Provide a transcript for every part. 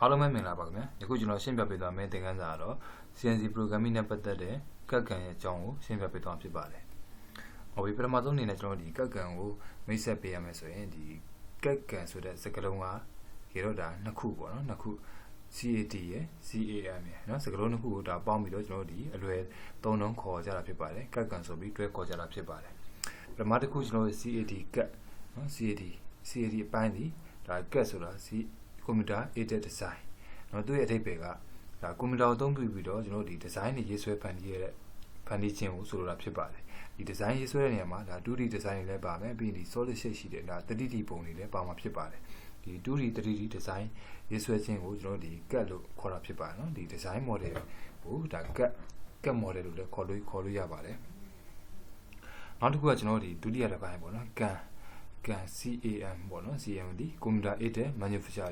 အားလုံးပဲမင်္ဂလာပါခင်ဗျာယခုကျွန်တော်ရှင်းပြပေးသွားမယ့်သင်ခန်းစာကတော့ CNC programming နဲ့ပတ်သက်တဲ့ကတ်ကန်ရဲ့အကြောင်းကိုရှင်းပြပေးသွားမှာဖြစ်ပါတယ်။ဟောဒီပထမဆုံးအနေနဲ့ကျွန်တော်ဒီကတ်ကန်ကိုမိတ်ဆက်ပေးရမယ်ဆိုရင်ဒီကတ်ကန်ဆိုတဲ့စကားလုံးကရေတော့ဒါနှစ်ခုပေါ့နော်နှစ်ခု CAT ရယ် CAM ရယ်နော်စကားလုံးနှစ်ခုကိုဒါပေါင်းပြီးတော့ကျွန်တော်တို့ဒီအလွယ်သုံးလုံးခေါ်ကြတာဖြစ်ပါတယ်ကတ်ကန်ဆိုပြီးတွဲခေါ်ကြတာဖြစ်ပါတယ်။ပထမတစ်ခုကျွန်တော်တို့ CAT ကတ်နော် CAT CAT အပိုင်းဒီဒါကတ်ဆိုတာ C ကွန်ပျူတာ aided design เนาะသူ့ရဲ့အဓိပ္ပာယ်ကဒါကွန်ပျူတာကိုအသုံးပြုပြီးတော့ကျွန်တော်တို့ဒီ design တွေရေးဆွဲဖန်တီးရတဲ့ဖန်တီးခြင်းကိုဆိုလိုတာဖြစ်ပါတယ်ဒီ design ရေးဆွဲတဲ့နေရာမှာဒါ 2D design တွေလည်းပါမယ်ပြီးရင်ဒီ solid shape ရှိတဲ့ဒါ 3D ပုံတွေလည်းပါမှာဖြစ်ပါတယ်ဒီ 2D 3D design ရေးဆွဲခြင်းကိုကျွန်တော်တို့ဒီ CAD လို့ခေါ်တာဖြစ်ပါတယ်เนาะဒီ design model ကိုဒါ CAD CAD model လို့လည်းခေါ်လို့ခေါ်လို့ရပါတယ်နောက်တစ်ခုကကျွန်တော်တို့ဒီဒုတိယတစ်ပိုင်းပေါ့နော် CAN ကန် CAM ပေါ့နော် CAM ဒီ computer aided manufacture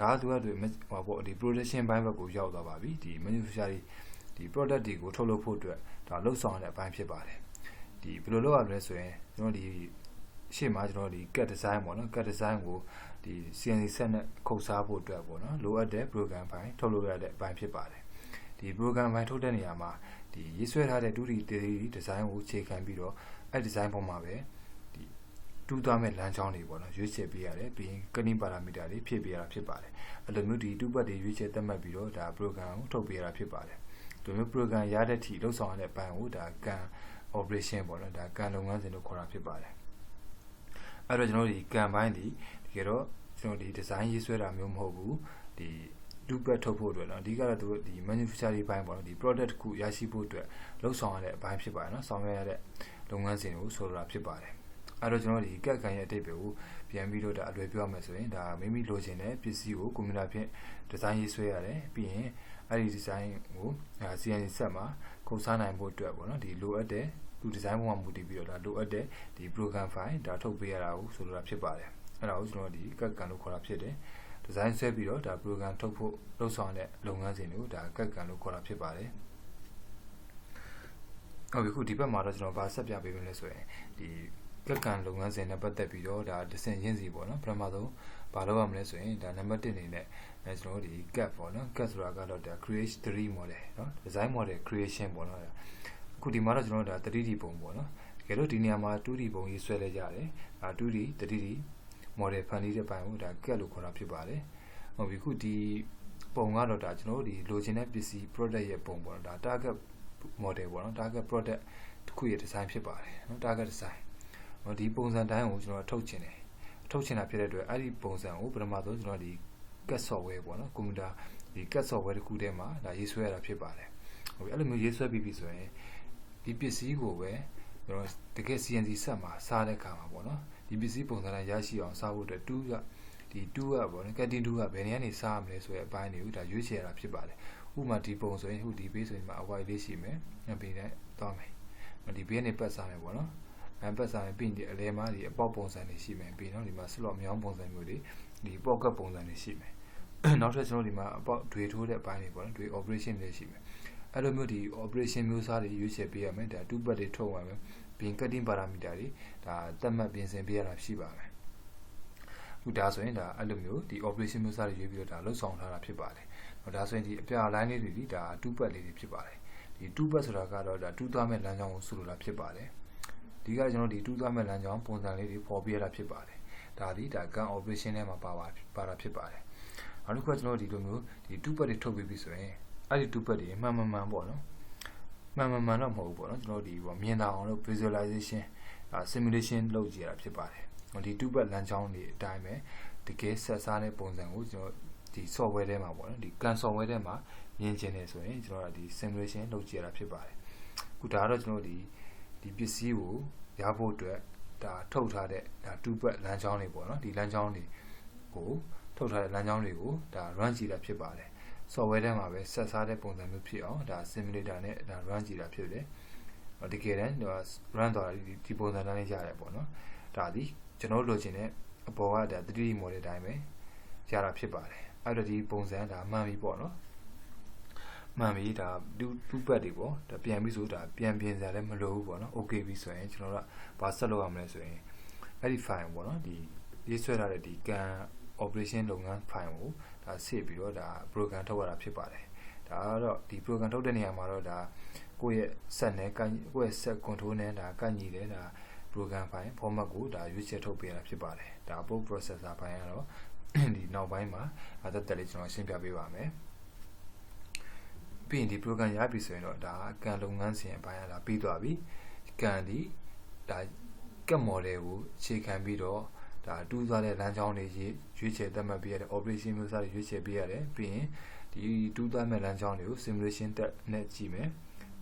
ဒါကသူကသူဟောပေါ့ဒီ production ဘိုင်းဘက်ကိုရောက်သွားပါပြီဒီ manufacture ဒီ product တွေကိုထုတ်လုပ်ဖို့အတွက်ဒါလှုပ်ဆောင်တဲ့အပိုင်းဖြစ်ပါတယ်ဒီဘယ်လိုလုပ်ရမလဲဆိုရင်ကျွန်တော်ဒီရှေ့မှာကျွန်တော်ဒီ CAD design ပေါ့နော် CAD design ကိုဒီ CNC set နဲ့ခုတ်စားဖို့အတွက်ပေါ့နော်လိုအပ်တဲ့ program ဘိုင်းထုတ်လုပ်ရတဲ့အပိုင်းဖြစ်ပါတယ်ဒီ program ဘိုင်းထုတ်တဲ့နေရာမှာဒီရေးဆွဲထားတဲ့ 2D 3D design ကိုအခြေခံပြီးတော့အဲ့ design ပေါ်မှာပဲ တူးသွားမဲ့လမ်းကြောင်းတွေပေါ့နော်ရွေးချယ်ပေးရတယ်ပြီးရင်ကနင်းပါရာမီတာတွေဖြည့်ပေးရတာဖြစ်ပါတယ်အဲ့လိုမျိုးဒီတူးပတ်တွေရွေးချယ်သတ်မှတ်ပြီးတော့ဒါ program ကိုထုတ်ပေးရတာဖြစ်ပါတယ်ဒီမျိုး program ရတဲ့အထိလှုပ်ဆောင်ရတဲ့ဘဏ်ကိုဒါကန် operation ပေါ့နော်ဒါကန်လုပ်ငန်းစဉ်လို့ခေါ်တာဖြစ်ပါတယ်အဲ့တော့ကျွန်တော်တို့ဒီကန်ပိုင်းဒီတကယ်တော့ကျွန်တော်ဒီ design ရေးဆွဲတာမျိုးမဟုတ်ဘူးဒီတူပတ်ထုတ်ဖို့အတွက်နော်အဓိကတော့သူဒီ manufacturing ဘိုင်းပေါ့နော်ဒီ product တစ်ခုရရှိဖို့အတွက်လှုပ်ဆောင်ရတဲ့အပိုင်းဖြစ်ပါတယ်နော်ဆောင်ရွက်ရတဲ့လုပ်ငန်းစဉ်ကိုဆိုလိုတာဖြစ်ပါတယ် အဲ့တော့ကျွန်တော်ဒီကက်ကန်ရဲ့အတိတ်ပဲကိုပြန်ပြီးတော့ဒါအလွယ်ပြောရမယ်ဆိုရင်ဒါမိမိလိုချင်တဲ့ပစ္စည်းကိုကွန်ပျူတာဖြင့်ဒီဇိုင်းရေးဆွဲရတယ်ပြီးရင်အဲ့ဒီဒီဇိုင်းကို CNC ဆက်မှာခုတ်စားနိုင်ဖို့အတွက်ပေါ့နော်ဒီလိုအပ်တဲ့သူဒီဇိုင်းပေါ်မှာမူတည်ပြီးတော့ဒါလိုအပ်တဲ့ဒီ program file ဒါထုတ်ပေးရတာကိုဆိုလိုတာဖြစ်ပါတယ်အဲ့ဒါကိုကျွန်တော်ဒီကက်ကန်လို့ခေါ်တာဖြစ်တယ်ဒီဇိုင်းဆွဲပြီးတော့ဒါ program ထုတ်ဖို့လုပ်ဆောင်တဲ့လုပ်ငန်းစဉ်တွေကိုဒါကက်ကန်လို့ခေါ်တာဖြစ်ပါတယ်ဟုတ်ပြီခုဒီဘက်မှာတော့ကျွန်တော်ဗာဆက်ပြပေးမယ်လဲဆိုရင်ဒီ ကက်ကန်လုပ်ငန်းစဉ်နဲ့ပတ်သက်ပြီးတော့ဒါဒစင်ရင်းစီပေါ့နော်ပထမဆုံးဘာလုပ်ရမလဲဆိုရင်ဒါနံပါတ်1အနေနဲ့အဲကျွန်တော်တို့ဒီ CAD ပေါ့နော် CAD ဆိုတာကတော့ဒါ create 3 model နော် design model creation ပေါ့နော်အခုဒီမှာတော့ကျွန်တော်တို့ဒါ 3D ပုံပေါ့နော်တကယ်လို့ဒီနေရာမှာ 2D ပုံရေးဆွဲလဲကြတယ်ဒါ 2D 3D model ဖန်တီးတဲ့ပိုင်းကိုဒါ CAD လို့ခေါ်တာဖြစ်ပါတယ်ဟုတ်ပြီခုဒီပုံကတော့ဒါကျွန်တော်တို့ဒီလိုချင်တဲ့ပစ္စည်း product ရဲ့ပုံပေါ့နော်ဒါ target model ပေါ့နော် target product တစ်ခုရဲ့ design ဖြစ်ပါတယ်နော် target design နော်ဒီပုံစံတိုင်းကိုကျွန်တော်ထုတ်ချင်တယ်ထုတ်ချင်တာဖြစ်တဲ့အတွက်အဲ့ဒီပုံစံကိုပထမဆုံးကျွန်တော်ဒီ CAD software ပေါ့နော်ကွန်ပျူတာဒီ CAD software တစ်ခုထဲမှာဒါရေးဆွဲရတာဖြစ်ပါတယ်ဟုတ်ပြီအဲ့လိုမျိုးရေးဆွဲပြီးပြီဆိုရင်ဒီပစ္စည်းကိုပဲကျွန်တော်တကယ် CNC ဆက်မှာစားတဲ့ခါမှာပေါ့နော်ဒီပစ္စည်းပုံစံတိုင်းရရှိအောင်စားဖို့အတွက်2ကဒီ2ကပေါ့နော် cutting 2ကဘယ်နေရာနေစားရမလဲဆိုတဲ့အပိုင်းတွေကိုဒါရွေးချယ်ရတာဖြစ်ပါတယ်ဥပမာဒီပုံဆိုရင်ဟိုဒီဘေးဆိုရင်မှာအဝိုက်လေးရှိမယ်။ပြီးတဲ့သွားမယ်။ဒီဘေးကနေပတ်စားမယ်ပေါ့နော်။ အပတ်စာပြီးဒီအလဲမှာဒီအပေါက်ပုံစံတွေရှိမယ်ပြီးတော့ဒီမှာ slot မြောင်းပုံစံမျိုးတွေဒီ pocket ပုံစံတွေရှိမယ်နောက်ထပ်ကျွန်တော်ဒီမှာအပေါက်တွေထိုးတဲ့အပိုင်းတွေပေါ့နော်တွေ operation တွေရှိမယ်အဲ့လိုမျိုးဒီ operation မျိုးစားတွေရွေးချယ်ပေးရမယ်ဒါ2ပတ်တွေထုတ်ရမယ်ပြီး cutting parameter တွေဒါသတ်မှတ်ပြင်ဆင်ပေးရတာရှိပါမယ်ခုဒါဆိုရင်ဒါအဲ့လိုမျိုးဒီ operation မျိုးစားတွေရွေးပြီးတော့ဒါလှုပ်ဆောင်ထားတာဖြစ်ပါတယ်ဒါဆိုရင်ဒီအပြ line လေးတွေဒီဒါ2ပတ်လေးတွေဖြစ်ပါတယ်ဒီ2ပတ်ဆိုတာကတော့ဒါ2သွားမဲ့လမ်းကြောင်းကိုဆိုလိုတာဖြစ်ပါတယ် ဒီကကျွန်တော်ဒီတူးသွားမဲ့လမ်းကြောင်းပုံစံလေးတွေပေါ်ပြရတာဖြစ်ပါတယ်ဒါဒီဒါ gun operation ထဲမှာပါပါပါတာဖြစ်ပါတယ်နောက်တစ်ခုကကျွန်တော်ဒီလိုမျိုးဒီတူးပတ်တွေထုတ်ပြီးပြီဆိုရင်အဲ့ဒီတူးပတ်တွေမှန်မှန်မှန်ပေါ့နော်မှန်မှန်မှန်တော့မဟုတ်ဘူးပေါ့နော်ကျွန်တော်ဒီပေါ့မြင်တာအောင်လို့ visualization simulation လုပ်ကြရတာဖြစ်ပါတယ်ဒီတူးပတ်လမ်းကြောင်းတွေအတိုင်းပဲတကယ်ဆက်စားတဲ့ပုံစံကိုကျွန်တော်ဒီ software ထဲမှာပေါ့နော်ဒီ CAN software ထဲမှာမြင်ကျင်နေဆိုရင်ကျွန်တော်ကဒီ simulation လုပ်ကြရတာဖြစ်ပါတယ်ခုဒါကတော့ကျွန်တော်ဒီ ဒီပစ္စည်းကိုရဖို့အတွက်ဒါထုတ်ထားတဲ့ဒါတူပတ်လမ်းကြောင်းတွေပေါ့နော်ဒီလမ်းကြောင်းတွေကိုထုတ်ထားတဲ့လမ်းကြောင်းတွေကိုဒါ run ကြည့်တာဖြစ်ပါတယ် software ထဲမှာပဲဆက်စားတဲ့ပုံစံမျိုးဖြစ်အောင်ဒါ simulator နဲ့ဒါ run ကြည့်တာဖြစ်တယ်တကယ်တမ်းဒီ run သွားတာဒီပုံစံတိုင်းရတယ်ပေါ့နော်ဒါဒီကျွန်တော်လိုချင်တဲ့အပေါ်ကဒါ 3D model တိုင်းပဲရတာဖြစ်ပါတယ်အဲ့တော့ဒီပုံစံဒါမှန်ပြီပေါ့နော် မှန်ပြီဒါတူတူပတ်တွေပေါ့ဒါပြန်ပြီးဆိုဒါပြန်ပြင်စရာလည်းမလိုဘူးပေါ့နော် okay ပြီဆိုရင်ကျွန်တော်တို့ကဘာဆက်လုပ်ရမလဲဆိုရင်အဲ့ဒီ file ပေါ့နော်ဒီရေးဆွဲထားတဲ့ဒီ can operation လုပ်ငန်း file ကိုဒါဒါစစ်ပြီးတော့ဒါ program ထုတ်ရတာဖြစ်ပါတယ်ဒါကတော့ဒီ program ထုတ်တဲ့နေရာမှာတော့ဒါကိုယ့်ရဲ့ set နဲ့ကိုယ့်ရဲ့ set control နဲ့ဒါကန့်ညီတယ်ဒါ program file format ကိုဒါရွေးချယ်ထုတ်ပေးရတာဖြစ်ပါတယ်ဒါ post processor ဘိုင်းကတော့ဒီနောက်ပိုင်းမှာအသက်တက်လေးကျွန်တော်ရှင်းပြပေးပါမယ် ပြီးရင်ဒီ program ရပြီဆိုရင်တော့ဒါကန်လုပ်ငန်းစဉ်အပိုင်းအလားပြီးသွားပြီကန်ဒီဒါကက် model ကိုအခြေခံပြီးတော့ဒါတူးသွားတဲ့လမ်းကြောင်းတွေရွေးချယ်သတ်မှတ်ပေးရတဲ့ operation မျိုးစားတွေရွေးချယ်ပေးရတယ်ပြီးရင်ဒီတူးသွားမဲ့လမ်းကြောင်းတွေကို simulation တက်နဲ့ကြည့်မယ်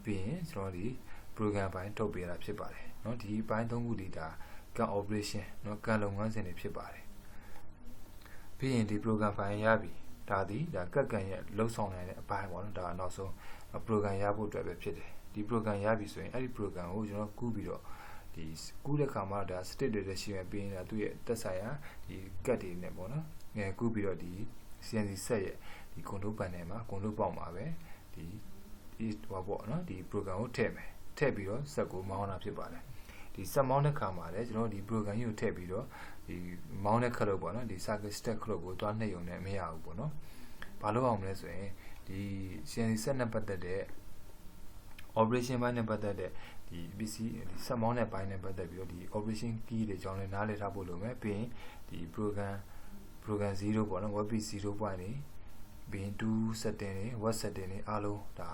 ပြီးရင်ကျွန်တော်ဒီ program ဘိုင်းထုတ်ပေးရတာဖြစ်ပါတယ်เนาะဒီဘိုင်းသုံးခုဒီဒါကန် operation เนาะကန်လုပ်ငန်းစဉ်တွေဖြစ်ပါတယ်ပြီးရင်ဒီ program file ရပြီ ဒါဒီဒါကက်ကန်ရဲ့လုံဆောင်နိုင်တဲ့အပိုင်းပေါ့နော်ဒါနောက်ဆုံး program ရဖို့အတွက်ပဲဖြစ်တယ်ဒီ program ရပြီဆိုရင်အဲ့ဒီ program ကိုကျွန်တော်ကူးပြီးတော့ဒီကူးတဲ့ခါမှာဒါ state တွေလည်းရှိမှပြီးရင်ဒါသူ့ရဲ့တက်ဆိုင်ရာဒီ cut တွေနဲ့ပေါ့နော်ငယ်ကူးပြီးတော့ဒီ CNC set ရဲ့ဒီ control panel မှာ control ပေါက်မှာပဲဒီဒီဟောပေါ့နော်ဒီ program ကိုထည့်မယ်ထည့်ပြီးတော့ set ကိုမောင်းတာဖြစ်ပါတယ်ဒီ set မောင်းတဲ့ခါမှာလည်းကျွန်တော်ဒီ program ကြီးကိုထည့်ပြီးတော့ ဒီမောင်းတဲ့ခလုတ်ပေါ့နော်ဒီ circuit step ခလုတ်ကိုတွားနှိပ်ရုံနဲ့မရဘူးပေါ့နော်ဘာလို့အောင်မလဲဆိုရင်ဒီ CNC set နဲ့ပတ်သက်တဲ့ operation ဘိုင်းနဲ့ပတ်သက်တဲ့ဒီ PC ဒီစက်မောင်းတဲ့ဘိုင်းနဲ့ပတ်သက်ပြီးတော့ဒီ operation key တွေကြောင်းလည်းနားလည်ထားဖို့လိုမယ်ပြီးရင်ဒီ program program 0ပေါ့နော် web 0 point နေပြီးရင်2 setting တွေ web setting တွေအားလုံးဒါ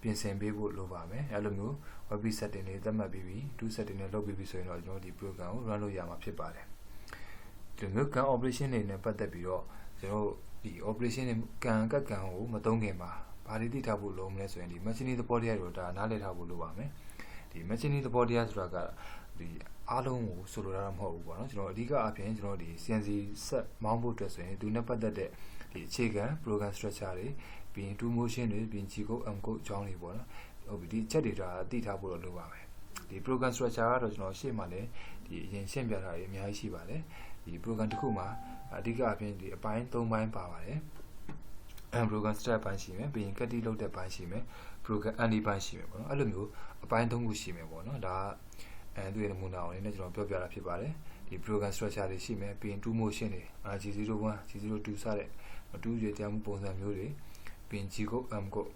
ပြင်ဆင်ပေးဖို့လိုပါမယ်အဲ့လိုမျိုး web setting တွေသတ်မှတ်ပြီးပြီ2 setting တွေလုပ်ပြီးပြီဆိုရင်တော့ကျွန်တော်ဒီ program ကို run လုပ်ရမှာဖြစ်ပါတယ် ဒီမျိုး can operation တွေနဲ့ပတ်သက်ပြီးတော့ကျွန်တော်ဒီ operation တွေ can ကတ် can ကိုမသုံးခင်မှာဘာတွေသိထားဖို့လိုမလဲဆိုရင်ဒီ machine သဘောတရားတွေကိုဒါနားလည်ထားဖို့လိုပါမယ်ဒီ machine သဘောတရားဆိုတာကဒီအားလုံးကိုဆိုလိုတာမဟုတ်ဘူးပေါ့နော်ကျွန်တော်အဓိကအပြင်ကျွန်တော်ဒီ CNC set မောင်းဖို့အတွက်ဆိုရင်သူနဲ့ပတ်သက်တဲ့ဒီအခြေခံ program structure တွေပြီးရင် two motion တွေပြီးရင် G code M code အကြောင်းတွေပေါ့နော်ဟုတ်ပြီဒီချက်တွေဒါသိထားဖို့တော့လိုပါမယ်ဒီ program structure ကတော့ကျွန်တော်ရှေ့မှာလည်းဒီအရင်ရှင်းပြထားတွေအများကြီးရှိပါတယ် ဒီ program တစ်ခုမှာအဓိကအပြင်ဒီအပိုင်း၃ပိုင်းပါပါတယ် program step ပိုင်းရှိမယ်ပြီးရင် cut လုပ်တဲ့ပိုင်းရှိမယ် program anti ပိုင်းရှိမယ်ပေါ့နော်အဲ့လိုမျိုးအပိုင်း၃ခုရှိမယ်ပေါ့နော်ဒါအဲသူရဲ့နမူနာအနေနဲ့ကျွန်တော်ပြောပြတာဖြစ်ပါတယ်ဒီ program structure တွေရှိမယ်ပြီးရင် two motion တွေ G01 G02 စတဲ့2ရွေတရားမှုပုံစံမျိုးတွေပြီးရင် G code M code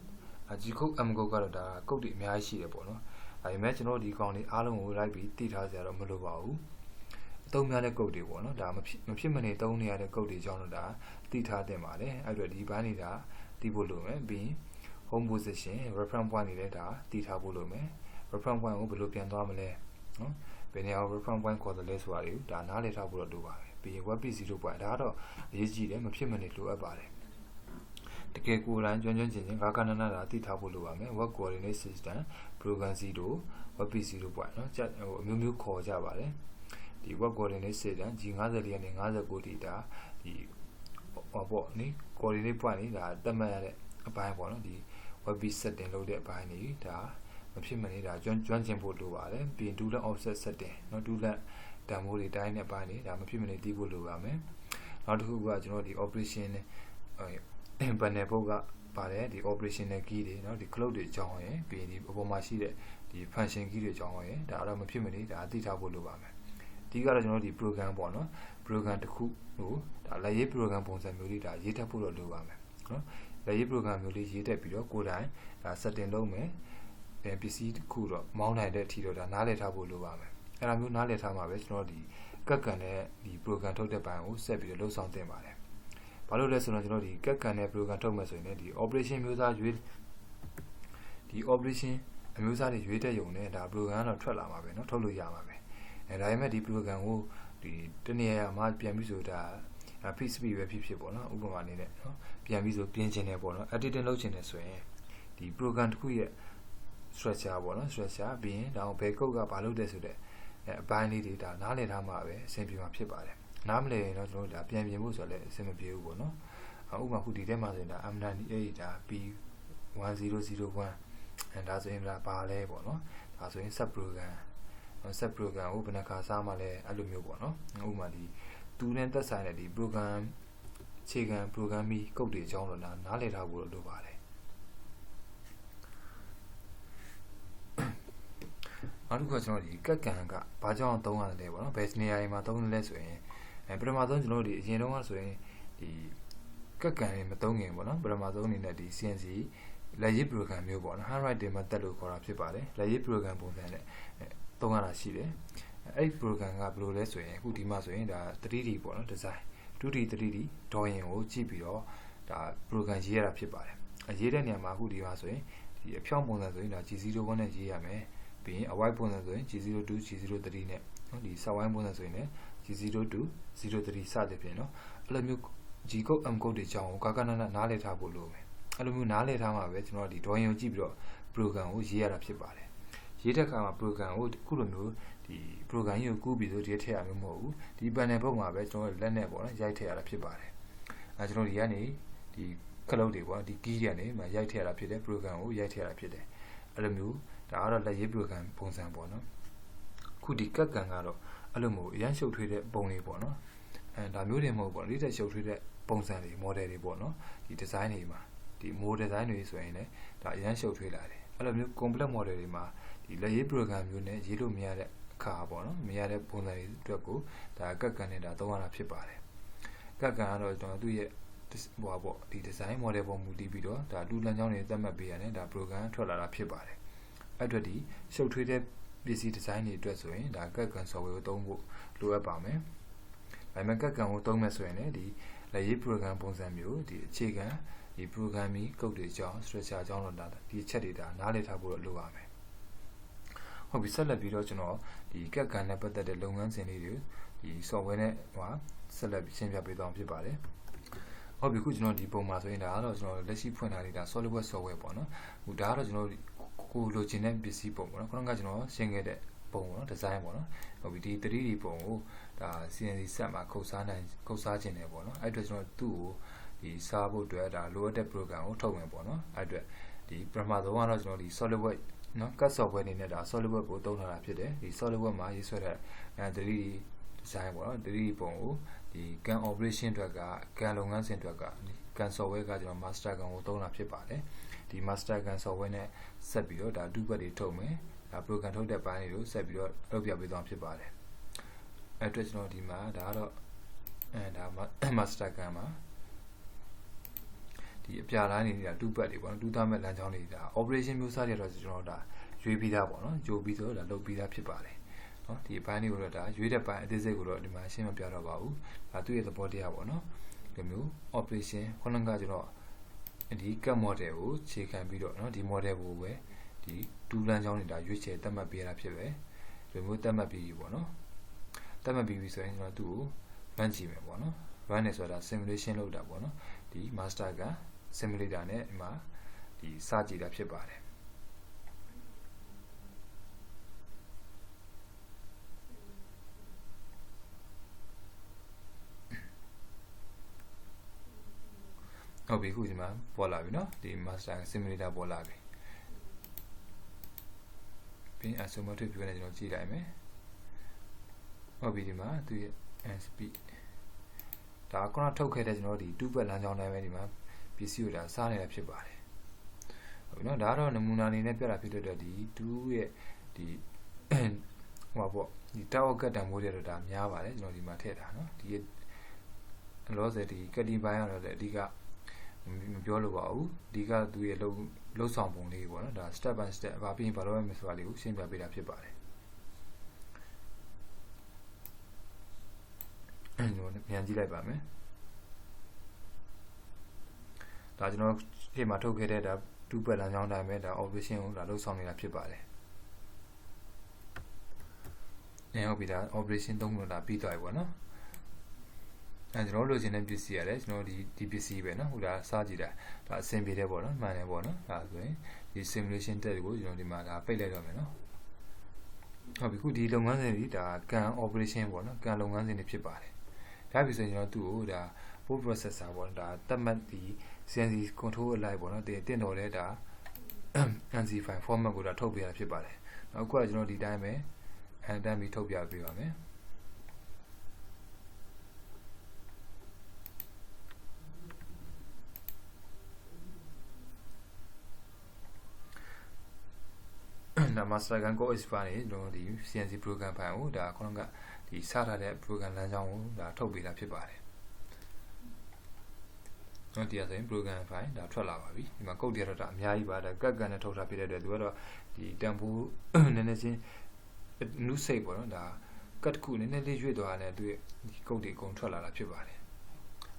G code M code ကတော့ဒါကုတ်တွေအများကြီးရှိတယ်ပေါ့နော်ဒါပေမဲ့ကျွန်တော်ဒီကောင်တွေအားလုံးကိုလိုက်ပြီးတည်ထားကြတော့မလိုပါဘူးအ သုံးများတဲ့ကုတ်တွေပေါ့နော်ဒါမဖြစ်မဖြစ်မနေသုံးနေရတဲ့ကုတ်တွေကြောင့်တော့ဒါတည်ထားတင်ပါတယ်အဲ့တော့ဒီဘန်းနေတာတည်ဖို့လိုမယ်ပြီးရင် home position reference point တွေလည်းဒါတည်ထားဖို့လိုမယ် reference point ကိုဘယ်လိုပြန်သွားမလဲနော်ဘယ်နေရာကို reference point ခေါ်တယ်လဲဆိုတာတွေဒါနားလည်ထားဖို့တော့လိုပါပဲပြီးရင် web page 0 point ဒါကတော့အရေးကြီးတယ်မဖြစ်မနေလိုအပ်ပါတယ်တကယ်ကိုယ်တိုင်ကျွမ်းကျွမ်းကျင်ကျင်ဂါကနနာတာသိထားဖို့လိုပါမယ် web coordinate system program 0 web page 0 point เนาะဟိုအမျိုးမျိုးခေါ်ကြပါတယ် ဒီ web coordinate system G54 နဲ့59ဒီဒါဒီဟောပေါ့နိ coordinate point นี่ဒါတတ်မှတ်ရတဲ့အပိုင်းပေါ့နော်ဒီ web page setting လုပ်တဲ့အပိုင်းนี่ဒါမဖြစ်မနေဒါကျွမ်းကျွမ်းကျင်ဖို့လိုပါတယ်ပြီးရင် two line offset setting เนาะ two line တန်ဖိုးတွေတိုင်းတဲ့အပိုင်းนี่ဒါမဖြစ်မနေသိဖို့လိုပါမယ်နောက်တစ်ခုကကျွန်တော်ဒီ operation နဲ့ panel ဘုတ်ကပါတယ်ဒီ operational key တွေเนาะဒီ cloud တွေအကြောင်းရယ်ပြီးရင်ဒီအပေါ်မှာရှိတဲ့ဒီ function key တွေအကြောင်းရယ်ဒါတော့မဖြစ်မနေဒါသိထားဖို့လိုပါမယ် ဒီကတော့ကျွန်တော်ဒီ program ပေါ့နော် program တစ်ခုဟိုဒါလက်ရေး program ပုံစံမျိုးလေးဒါရေးထပ်ဖို့တော့လိုပါမယ်နော်လက်ရေး program မျိုးလေးရေးတက်ပြီးတော့ကိုယ်တိုင်ဒါ setting လုပ်မယ်အဲပစ္စည်းတစ်ခုတော့မောင်းနိုင်တဲ့အထိတော့ဒါနားလည်ထားဖို့လိုပါမယ်အဲ့ဒါမျိုးနားလည်ထားမှာပဲကျွန်တော်ဒီကက်ကန်တဲ့ဒီ program ထုတ်တဲ့ပိုင်းကိုဆက်ပြီးတော့လှုပ်ဆောင်သင့်ပါတယ်ဘာလို့လဲဆိုတော့ကျွန်တော်ဒီကက်ကန်တဲ့ program ထုတ်မယ်ဆိုရင်လည်းဒီ operation မျိုးသားရွေးဒီ operation အမျိုးအစားတွေရွေးတဲ့ယုံနဲ့ဒါ program တော့ထွက်လာမှာပဲเนาะထုတ်လို့ရမှာပဲ ဲ အဲဒါပေမဲ့ဒီ program ကိုဒီတနည်းအားမှပြန်ပြီးဆိုတာ PCB ပဲဖြစ်ဖြစ်ပေါ့နော်ဥပမာအနေနဲ့နော်ပြန်ပြီးဆိုပြင်ချင်တယ်ပေါ့နော် editing လုပ်ချင်တယ်ဆိုရင်ဒီ program တစ်ခုရဲ့ structure ပေါ့နော် structure ပြီးရင်ဒါဘယ် code ကဘာလုပ်တယ်ဆိုတဲ့အပိုင်းလေးတွေဒါနားလည်ထားမှာပဲအဆင်ပြေမှာဖြစ်ပါတယ်နားမလည်ရင်တော့ကျွန်တော်တို့ဒါပြန်ပြင်ဖို့ဆိုတော့လည်းအဆင်မပြေဘူးပေါ့နော်ဥပမာခုဒီထဲမှာဆိုရင်ဒါ M98 ဒါ P1001 အဲဒါဆိုရင်ဒါပါလဲပေါ့နော်ဒါဆိုရင် sub program set program ကိုဘယ်နှခါစားမှလဲအဲ့လိုမျိုးပေါ့နော်ဥပမာဒီသူနဲ့သက်ဆိုင်တဲ့ဒီ program ခြေခံ programming ကုတ်တွေအကြောင်းတော့နားလည်ထားဖို့လိုပါတယ်နောက်တစ်ခုကကျွန်တော်ဒီကက်ကန်ကဘာကြောင့်သုံးရတယ်လဲပေါ့နော်ဘယ်နေရာတွေမှာသုံးတယ်လဲဆိုရင်အဲပထမဆုံးကျွန်တော်တို့ဒီအရင်တုန်းကဆိုရင်ဒီကက်ကန်တွေမသုံးခင်ပေါ့နော်ပထမဆုံးအနေနဲ့ဒီ CNC လက်ရေး program မျိုးပေါ့နော် handwriting method လို့ခေါ်တာဖြစ်ပါတယ်လက်ရေး program ပုံစံနဲ့ သုံးရတာရှိတယ်အဲ့ဒီ program ကဘယ်လိုလဲဆိုရင်အခုဒီမှာဆိုရင်ဒါ 3D ပေါ့နော် design 2D 3D drawing ကိုကြည့်ပြီးတော့ဒါ program ရေးရတာဖြစ်ပါတယ်အရေးတဲ့နေရာမှာအခုဒီမှာဆိုရင်ဒီအဖြောင်းပုံစံဆိုရင်ဒါ G01 နဲ့ရေးရမယ်ပြီးရင်အဝိုက်ပုံစံဆိုရင် G02 G03 နဲ့နော်ဒီစဝိုင်းပုံစံဆိုရင်လည်း G02 03စသဖြင့်နော်အဲ့လိုမျိုး G code M code တွေကြောင်းကိုကာကနနနားလည်ထားဖို့လိုမယ်အဲ့လိုမျိုးနားလည်ထားမှာပဲကျွန်တော်ဒီ drawing ကိုကြည့်ပြီးတော့ program ကိုရေးရတာဖြစ်ပါတယ် ရေးတဲ့အခါမှာ program ကိုခုလိုမျိုးဒီ program ကြီးကိုကူးပြီးဆိုဒီထည့်ရမှာမဟုတ်ဘူးဒီ panel ဘုတ်မှာပဲကျွန်တော်လက်နဲ့ပေါ့နော်ရိုက်ထည့်ရတာဖြစ်ပါတယ်အဲကျွန်တော်ဒီကနေဒီခလုတ်တွေပေါ့ဒီ key တွေကနေမှရိုက်ထည့်ရတာဖြစ်တယ် program ကိုရိုက်ထည့်ရတာဖြစ်တယ်အဲ့လိုမျိုးဒါကတော့လက်ရေး program ပုံစံပေါ့နော်ခုဒီကက်ကန်ကတော့အဲ့လိုမျိုးအရန်ရှုပ်ထွေးတဲ့ပုံတွေပေါ့နော်အဲဒါမျိုးတွေမဟုတ်ပေါ့ဒီတက်ရှုပ်ထွေးတဲ့ပုံစံတွေ model တွေပေါ့နော်ဒီ design တွေမှာဒီ model design တွေဆိုရင်လည်းဒါအရန်ရှုပ်ထွေးလာတယ်အဲ့လိုမျိုး complex model တွေမှာ ဒီလက်ရေး program မျိုးနဲ့ရေးလို့မရတဲ့အခါပေါ့နော်မရတဲ့ပုံစံတွေအတွက်ကိုဒါကက်ကန်နဲ့ဒါသုံးရတာဖြစ်ပါတယ်ကက်ကန်ကတော့ကျွန်တော်သူ့ရဲ့ဟိုပါပေါ့ဒီ design model ပေါ်မူတည်ပြီးတော့ဒါလူလမ်းကြောင်းတွေသတ်မှတ်ပေးရတယ်ဒါ program ထွက်လာတာဖြစ်ပါတယ်အဲ့အတွက်ဒီရှုပ်ထွေးတဲ့ပစ္စည်း design တွေအတွက်ဆိုရင်ဒါကက်ကန် software ကိုသုံးဖို့လိုအပ်ပါမယ်ဒါပေမဲ့ကက်ကန်ကိုသုံးမယ်ဆိုရင်လည်းဒီလက်ရေး program ပုံစံမျိုးဒီအခြေခံဒီ programming code တွေအကြောင်း structure အကြောင်းတော့ဒါဒီအချက်တွေဒါနားလည်ထားဖို့လိုပါမယ် ဟုတ်ပြီဆက်လက်ပြီးတော့ကျွန်တော်ဒီကက်ကန်နဲ့ပတ်သက်တဲ့လုပ်ငန်းစဉ်လေးတွေဒီ software နဲ့ဟိုဆက်လက်ပြီးရှင်းပြပေးသွားဖြစ်ပါတယ်ဟုတ်ပြီခုကျွန်တော်ဒီပုံမှာဆိုရင်ဒါကတော့ကျွန်တော်လက်ရှိဖွင့်ထားနေတာ SolidWorks software ပေါ့နော်ဟိုဒါကတော့ကျွန်တော်ကိုလိုချင်တဲ့ပစ္စည်းပုံပေါ့နော်ခုနကကျွန်တော်ရှင်းခဲ့တဲ့ပုံပေါ့နော် design ပေါ့နော်ဟုတ်ပြီဒီ 3D ပုံကိုဒါ CNC set မှာခုတ်စားနိုင်ခုတ်စားခြင်းတယ်ပေါ့နော်အဲ့အတွက်ကျွန်တော်သူ့ကိုဒီစားဖို့အတွက်ဒါလိုအပ်တဲ့ program ကိုထုတ်မယ်ပေါ့နော်အဲ့အတွက်ဒီပထမဆုံးကတော့ကျွန်တော်ဒီ SolidWorks နော် CAD software အနေနဲ့ဒါ SolidWorks ကိုသုံးထားတာဖြစ်တယ်ဒီ SolidWorks မှာရေးဆွဲတဲ့ 3D design ပေါ့နော် 3D ပုံကိုဒီ CAN operation အတွက်က CAN လုပ်ငန်းစဉ်အတွက်က CAN software ကကျွန်တော် master CAN ကိုသုံးတာဖြစ်ပါတယ်ဒီ master CAN software နဲ့ဆက်ပြီးတော့ဒါဒုပတ်တွေထုတ်မယ်ဒါ program ထုတ်တဲ့ပိုင်းတွေကိုဆက်ပြီးတော့လုပ်ပြပေးသွားဖြစ်ပါတယ်အဲ့အတွက်ကျွန်တော်ဒီမှာဒါကတော့အဲဒါ master CAN မှာ ဒီအပြာလိုင်းတွေနေတာတူပတ်တွေပေါ့နော်တူသားမဲ့လမ်းကြောင်းတွေဒါ operation မျိုးစားတွေတော့ကျွန်တော်တို့ဒါရွေးပြီးသားပေါ့နော်ဂျိုးပြီးဆိုတော့ဒါလုပ်ပြီးသားဖြစ်ပါတယ်နော်ဒီဘိုင်းလေးကိုတော့ဒါရွေးတဲ့ဘိုင်းအသေးစိတ်ကိုတော့ဒီမှာရှင်းမပြတော့ပါဘူးဒါသူ့ရဲ့သဘောတရားပေါ့နော်ဒီမျိုး operation ခုနကကျွန်တော်ဒီကတ် model ကိုခြေခံပြီးတော့နော်ဒီ model ကိုပဲဒီတူလမ်းကြောင်းတွေဒါရွေးချယ်သတ်မှတ်ပေးတာဖြစ်ပဲဒီမျိုးသတ်မှတ်ပြီးပြီပေါ့နော်သတ်မှတ်ပြီးပြီဆိုရင်ကျွန်တော်သူ့ကိုမှန်းကြည့်မယ်ပေါ့နော် run နေဆိုတာ simulation လုပ်တာပေါ့နော်ဒီ master က simulator နဲ့ဒီမှာဒီစကြည့်တာဖြစ်ပါတယ်ဟုတ်ပြီခုဒီမှာပေါ်လာပြီเนาะဒီ master simulator ပေါ်လာပြီပြီး isometric view နဲ့ကျွန်တော်ကြည့်လိုက်မယ်ဟုတ်ပြီဒီမှာသူရဲ့ SP ဒါခုနထုတ်ခဲ့တဲ့ကျွန်တော်ဒီ2ဘက်လမ်းကြောင်းတိုင်းပဲဒီမှာ ပစ္စည်းကိုဒါစားနေတာဖြစ်ပါတယ်ဟုတ်နော်ဒါကတော့နမူနာအနေနဲ့ပြတာဖြစ်တဲ့အတွက်ဒီသူရဲ့ဒီဟိုပါပေါ့ဒီတာဝက်ကတ်တံမိုးတွေတော့ဒါများပါတယ်ကျွန်တော်ဒီမှာထည့်တာနော်ဒီလောဆယ်ဒီကတိပိုင်းကတော့လည်းအဓိကမပြောလို့ပါဘူးအဓိကသူရဲ့လုံလုံဆောင်ပုံလေးပေါ့နော်ဒါ step by step ဘာပြင်ဘာလုပ်ရမလဲဆိုတာလေးကိုရှင်းပြပေးတာဖြစ်ပါတယ်အဲ့တော့ပြန်ကြည့်လိုက်ပါမယ်။ ဒါကျွန်တော်ဖေ့မှာထုတ်ခဲ့တဲ့ဒါတူပတ်လမ်းကြောင်းတိုင်းပဲဒါ operation ကိုဒါလုပ်ဆောင်နေတာဖြစ်ပါတယ်။အဲဟုတ်ပြီဒါ operation သုံးလို့ဒါပြီးသွားပြီပေါ့နော်။အဲကျွန်တော်လိုချင်တဲ့ပစ္စည်းရတယ်ကျွန်တော်ဒီဒီပစ္စည်းပဲနော်ဟိုဒါစကြည့်တာဒါအဆင်ပြေတယ်ပေါ့နော်မှန်တယ်ပေါ့နော်ဒါဆိုရင်ဒီ simulation test ကိုကျွန်တော်ဒီမှာဒါပိတ်လိုက်တော့မယ်နော်။ဟုတ်ပြီခုဒီလုပ်ငန်းစဉ်ကြီးဒါ can operation ပေါ့နော် can လုပ်ငန်းစဉ်တွေဖြစ်ပါတယ်။ဒါပြီဆိုရင်ကျွန်တော်သူ့ကိုဒါ post processor ပေါ့ဒါတတ်မှတ်ဒီ CNC control အလိုက်ပေါ့နော်တင်တင်တော်လဲဒါ NC file format ကိုဒါထုတ်ပြရဖြစ်ပါတယ်နောက်ခုကကျွန်တော်ဒီတိုင်းပဲအန်တမ်းပြီးထုတ်ပြပေးပါမယ်ဒါ master gun core expert နေကျွန်တော်ဒီ CNC program file ကိုဒါခုနကဒီစထားတဲ့ program လမ်းကြောင်းကိုဒါထုတ်ပေးတာဖြစ်ပါတယ် နော်တရားဆိုရင် program file ဒါထွက်လာပါပြီဒီမှာ code တွေတော့ဒါအများကြီးပါဒါကတ်ကန်နဲ့ထုတ်ထားဖြစ်တဲ့အတွက်သူကတော့ဒီတန်ဖိုးနည်းနည်းချင်းနုစိတ်ပေါ့နော်ဒါကတ်တစ်ခုနည်းနည်းလေးရွေ့သွားတယ်သူရဲ့ဒီ code တွေအကုန်ထွက်လာတာဖြစ်ပါတယ်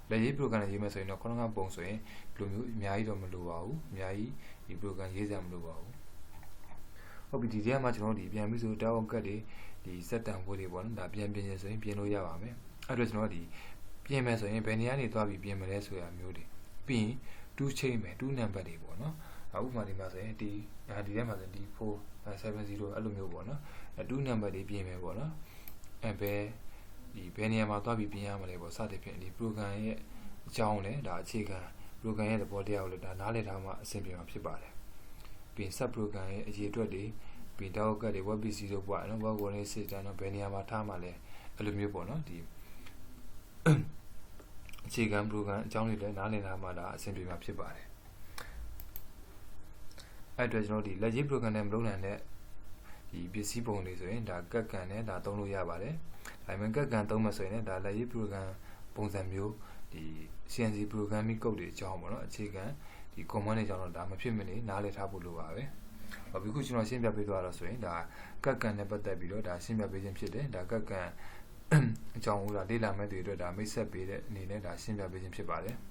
လက်ရေး program နဲ့ရေးမယ်ဆိုရင်တော့ခုနကပုံဆိုရင်ဒီလိုမျိုးအများကြီးတော့မလိုပါဘူးအများကြီးဒီ program ရေးစရာမလိုပါဘူးဟုတ်ပြီဒီထဲမှာကျွန်တော်တို့ဒီပြန်ပြီးဆိုတောင်းကတ်တွေဒီစက်တန်ဖိုးတွေပေါ့နော်ဒါပြန်ပြင်ရင်ဆိုရင်ပြင်လို့ရပါမယ်အဲ့တော့ကျွန်တော်တို့ဒီ ပြင်မယ်ဆိုရင်ဘယ်နေရာနေသွားပြီးပြင်မလဲဆိုတာမျိုးတွေပြီးရင်2 chain မယ်2 number တွေပေါ့နော်အခုမှဒီမှာဆိုရင်ဒီဒီထဲမှာဆိုရင်ဒီ4 70အဲ့လိုမျိုးပေါ့နော်အဲ2 number တွေပြင်မယ်ပေါ့နော်အဲဘယ်ဒီဘယ်နေရာမှာသွားပြီးပြင်ရမလဲပေါ့စသဖြင့်ဒီ program ရဲ့အကြောင်းလဲဒါအခြေခံ program ရဲ့သဘောတရားကိုလည်းဒါနားလည်ထားမှအဆင်ပြေမှာဖြစ်ပါတယ်ပြီး sub program ရဲ့အရေးအတွက်တွေပြီးတောက်ကတ်တွေ web pc တို့ပေါ့နော် web coordinate system တော့ဘယ်နေရာမှာထားမှလဲအဲ့လိုမျိုးပေါ့နော်ဒီ အခြေခံ program အကြောင်းတွေလည်းနားလည်ထားမှဒါအဆင်ပြေမှာဖြစ်ပါတယ်အဲ့အတွက်ကျွန်တော်ဒီလက်ရေး program နဲ့မလုပ်နိုင်တဲ့ဒီပစ္စည်းပုံတွေဆိုရင်ဒါကတ်ကန်နဲ့ဒါသုံးလို့ရပါတယ်ဒါပေမဲ့ကတ်ကန်သုံးမှဆိုရင်လည်းဒါလက်ရေး program ပုံစံမျိုးဒီ CNC programming code တွေအကြောင်းပေါ့နော်အခြေခံဒီ command တွေအကြောင်းတော့ဒါမဖြစ်မနေနားလည်ထားဖို့လိုပါပဲ။အခုခုကျွန်တော်ရှင်းပြပေးသွားတော့ဆိုရင်ဒါကတ်ကန်နဲ့ပတ်သက်ပြီးတော့ဒါရှင်းပြပေးခြင်းဖြစ်တယ်။ဒါကတ်ကန် အကြောင်းဦးလာလေ့လာမဲ့တွေအတွက်ဒါမိတ်ဆက်ပေးတဲ့အနေနဲ့ဒါရှင်းပြပေးခြင်းဖြစ်ပါတယ်။